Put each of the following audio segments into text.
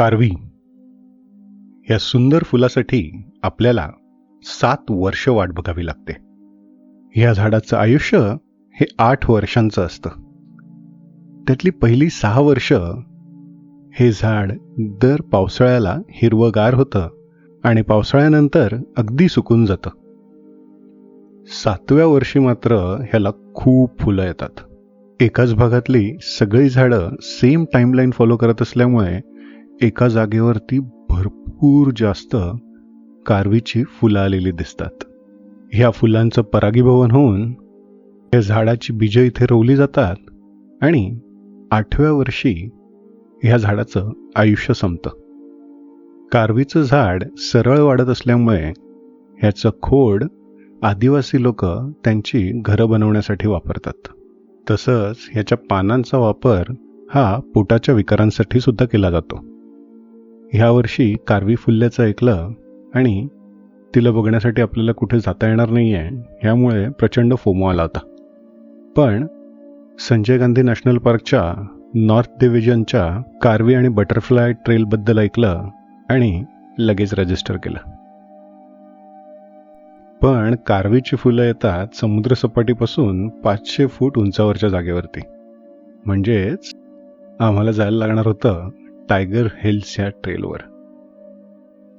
कारवी या सुंदर फुलासाठी आपल्याला सात वर्ष वाट बघावी लागते. या झाडाचं आयुष्य हे आठ वर्षांचं असतं. त्यातली पहिली सहा वर्ष हे झाड दर पावसाळ्याला हिरवगार होतं आणि पावसाळ्यानंतर अगदी सुकून जातं. सातव्या वर्षी मात्र ह्याला खूप फुलं येतात. एकाच भागातली सगळी झाडं सेम टाईमलाईन फॉलो करत असल्यामुळे एका जागेवरती भरपूर जास्त कारवीची फुलं आलेली दिसतात. ह्या फुलांचं परागीभवन होऊन या झाडाची बीजं इथे रोवली जातात आणि आठव्या वर्षी ह्या झाडाचं आयुष्य संपतं. कारवीचं झाड सरळ वाढत असल्यामुळे ह्याचं खोड आदिवासी लोक त्यांची घरं बनवण्यासाठी वापरतात. तसंच ह्याच्या पानांचा वापर हा पोटाच्या विकारांसाठी सुद्धा केला जातो. ह्या वर्षी कारवी फुल्ल्याचं ऐकलं आणि तिला बघण्यासाठी आपल्याला कुठे जाता येणार नाही आहे ह्यामुळे प्रचंड फोमो आला होता. पण संजय गांधी नॅशनल पार्कच्या नॉर्थ डिव्हिजनच्या कारवी आणि बटरफ्लाय ट्रेलबद्दल ऐकलं आणि लगेच रजिस्टर केलं. पण कारवीची फुलं येतात समुद्रसपाटीपासून पाचशे फूट उंचावरच्या जागेवरती. म्हणजेच आम्हाला जायला लागणार होतं टायगर हिल्स या ट्रेलवर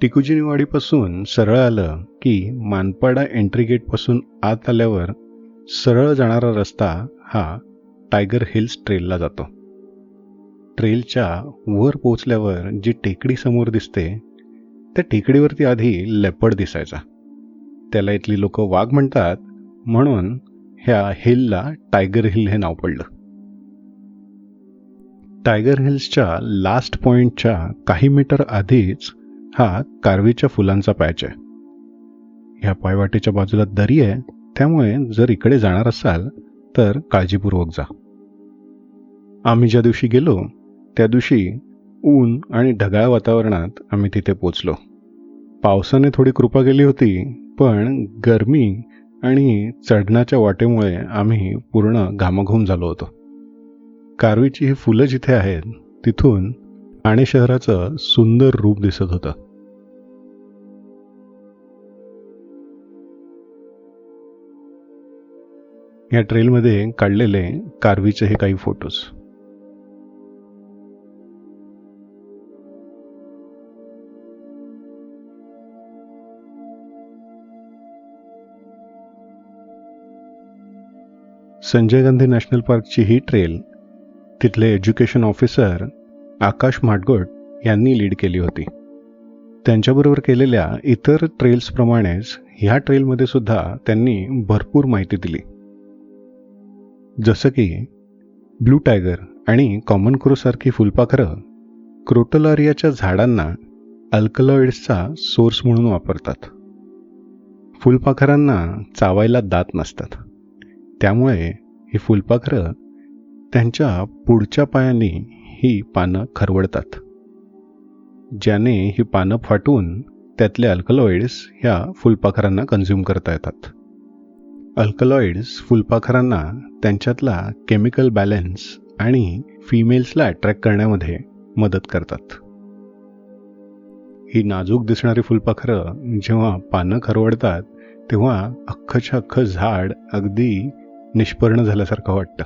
टिकुजिनीवाडीपासून सरळ आलं की मानपाडा एंट्री गेटपासून आत आल्यावर सरळ जाणारा रस्ता हा टायगर हिल्स ट्रेलला जातो. ट्रेलच्या वर पोचल्यावर जी टेकडी समोर दिसते त्या टेकडीवरती आधी लेपड दिसायचा. त्याला इथली लोक वाघ म्हणतात म्हणून ह्या हिलला टायगर हिल हे नाव पडलं. टायगर हिल्सच्या लास्ट पॉइंटच्या काही मीटर आधीच हा कारवीच्या फुलांचा पॅच आहे. ह्या पायवाटेच्या बाजूला दरी आहे त्यामुळे जर इकडे जाणार असाल तर काळजीपूर्वक जा. आम्ही ज्या दिवशी गेलो त्या दिवशी ऊन आणि ढगाळ वातावरणात आम्ही तिथे पोचलो. पावसाने थोडी कृपा केली होती पण गरमी आणि चढणाच्या वाटेमुळे आम्ही पूर्ण घामाघूम झालो होतो. कारवीची ही फुलं जिथे आहेत तिथून ठाणे शहराचं सुंदर रूप दिसत होतं. या ट्रेलमध्ये काढलेले कारवीचे हे काही फोटोज. संजय गांधी नॅशनल पार्कची ही ट्रेल तिथले एज्युकेशन ऑफिसर आकाश माडगोट यांनी लीड केली होती. त्यांच्याबरोबर केलेल्या इतर ट्रेल्सप्रमाणेच ह्या ट्रेलमध्ये सुद्धा त्यांनी भरपूर माहिती दिली. जसं की ब्लू टायगर आणि कॉमन क्रोसारखी फुलपाखरं क्रोटोलारियाच्या झाडांना अल्कलॉइड्सचा सोर्स म्हणून वापरतात. फुलपाखरांना चावायला दात नसतात. त्यामुळे ही फुलपाखरं त्यांच्या पुढच्या पायांनी ही पानं खरवडतात. ज्याने ही पानं फाटून त्यातले अल्कलॉइड्स ह्या फुलपाखरांना कन्झ्युम करता येतात. अल्कलॉइड्स फुलपाखरांना त्यांच्यातला केमिकल बॅलन्स आणि फिमेल्सला अट्रॅक्ट करण्यामध्ये मदत करतात. ही नाजूक दिसणारी फुलपाखरं जेव्हा पानं खरवडतात तेव्हा अख्खच्या अख्खं झाड अगदी निष्पर्ण झाल्यासारखं वाटतं.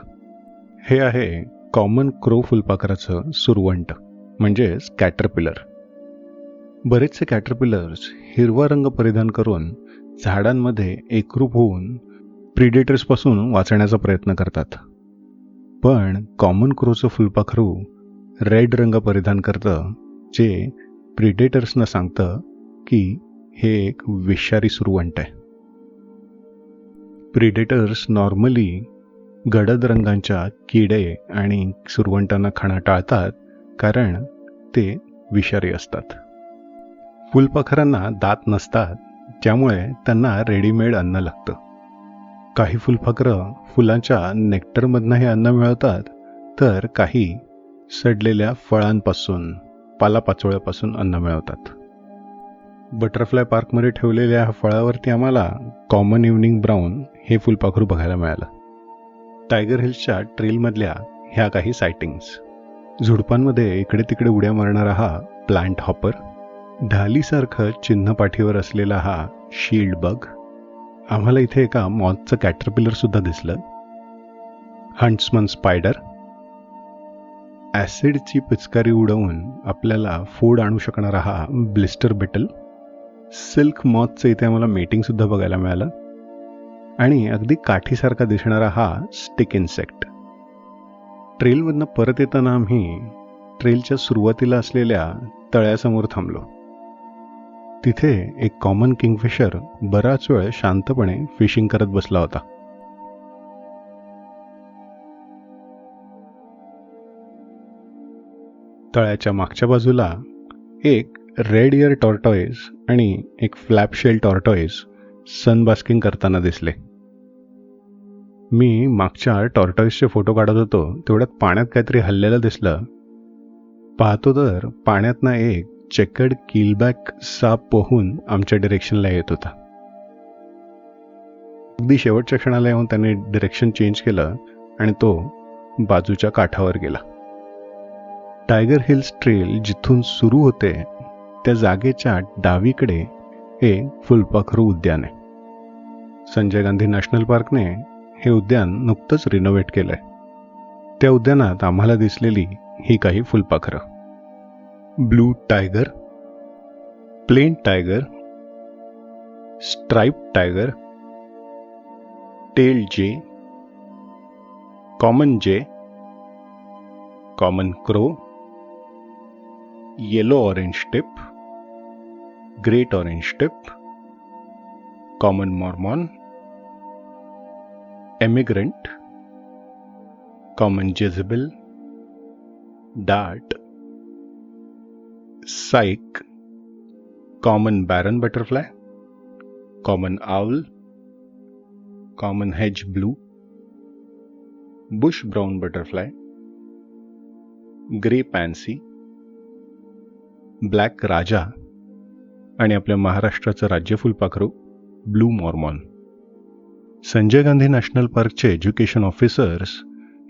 हे आहे कॉमन क्रो फुलपाखराचं सुरवंट म्हणजेच कॅटरपिलर बरेचसे कॅटरपिलर्स हिरवा रंग परिधान करून झाडांमध्ये एकरूप होऊन प्रिडेटर्सपासून वाचण्याचा प्रयत्न करतात. पण कॉमन क्रोचं फुलपाखरू रेड रंग परिधान करतं जे प्रिडेटर्सना सांगतं की हे एक विषारी सुरवंट आहे. प्रिडेटर्स नॉर्मली गडद रंगांच्या किडे आणि सुरवंटांना खाणं टाळतात कारण ते विषारी असतात. फुलपाखरांना दात नसतात त्यामुळे त्यांना रेडीमेड अन्न लागतं. काही फुलपाखरं फुलांच्या नेक्टरमधनं हे अन्न मिळवतात तर काही सडलेल्या फळांपासून पालापाचोळ्यापासून अन्न मिळवतात. बटरफ्लाय पार्कमध्ये ठेवलेल्या ह्या फळावरती आम्हाला कॉमन इव्हनिंग ब्राऊन हे फुलपाखरू बघायला मिळालं. टायगर हिल्सच्या ट्रेलमधल्या ह्या काही सायटिंग्स झुडपांमध्ये इकडे तिकडे उड्या मारणारा हा प्लांट हॉपर ढालीसारखं चिन्ह पाठीवर असलेला हा शील्ड बग आम्हाला इथे एका मॉथचं कॅटरपिलरसुद्धा दिसलं. हंट्समन स्पायडर ॲसिडची पिचकारी उडवून आपल्याला फूड आणू शकणारा हा ब्लिस्टर बिटल सिल्क मॉथचं इथे आम्हाला मीटिंगसुद्धा बघायला मिळालं. आणि अगदी काठीसारखा दिसणारा हा स्टिक इन्सेक्ट. ट्रेलमधनं परत येताना आम्ही ट्रेलच्या सुरुवातीला असलेल्या तळ्यासमोर थांबलो. तिथे एक कॉमन किंगफिशर बराच वेळ शांतपणे फिशिंग करत बसला होता. तळ्याच्या मागच्या बाजूला एक रेड इयर टॉर्टॉईज आणि एक फ्लॅप शेल टॉर्टॉईज सनबास्किंग करताना दिसले. मी मागच्या टॉर्टॉईसचे फोटो काढत होतो तेवढ्यात पाण्यात काहीतरी हल्लेलं दिसलं. पाहतो तर पाण्यातनं एक चेकड किलबॅक साप पोहून आमच्या डिरेक्शनला येत होता. अगदी शेवटच्या क्षणाला येऊन त्याने डिरेक्शन चेंज केलं आणि तो बाजूच्या काठावर गेला. टायगर हिल्स ट्रेल जिथून सुरू होते त्या जागेच्या डावीकडे हे फुलपाखरू उद्यान आहे. संजय गांधी नॅशनल पार्कने हे उद्यान नुकतंच रिनोव्हेट केलंय. त्या उद्यानात आम्हाला दिसलेली ही काही फुलपाखरं. Blue tiger plain tiger stripe tiger tail जे कॉमन जे common crow yellow orange tip great orange tip, common mormon, emigrant, common Jezebel, dart, psyche, common barren butterfly, common owl, common hedge blue, bush brown butterfly, grey pansy, black raja. आणि आपल्या महाराष्ट्राचं राज्य फुलपाखरू blue Mormon. Sanjay Gandhi national पार्कचे education officers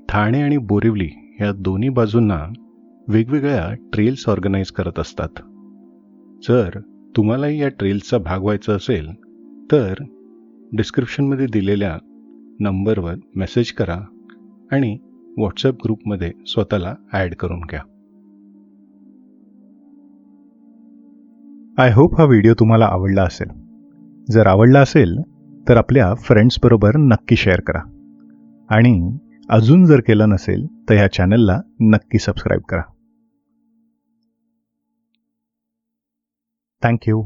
Thane आणि बोरिवली या दोन्ही बाजूंना वेगवेगळ्या ट्रेल्स ऑर्गनाईज करत असतात. जर तुम्हालाही या ट्रेल्सचा भाग व्हायचा असेल तर डिस्क्रिप्शनमध्ये दिलेल्या नंबरवर मेसेज करा आणि व्हॉट्सअप ग्रुपमध्ये स्वतःला ॲड करून घ्या. आय होप हा व्हिडिओ तुम्हाला आवडला असेल. जर आवडला असेल तर आपल्या फ्रेंड्सबरोबर नक्की शेअर करा. आणि अजून जर केलं नसेल तर ह्या चॅनलला नक्की सबस्क्राईब करा. थँक्यू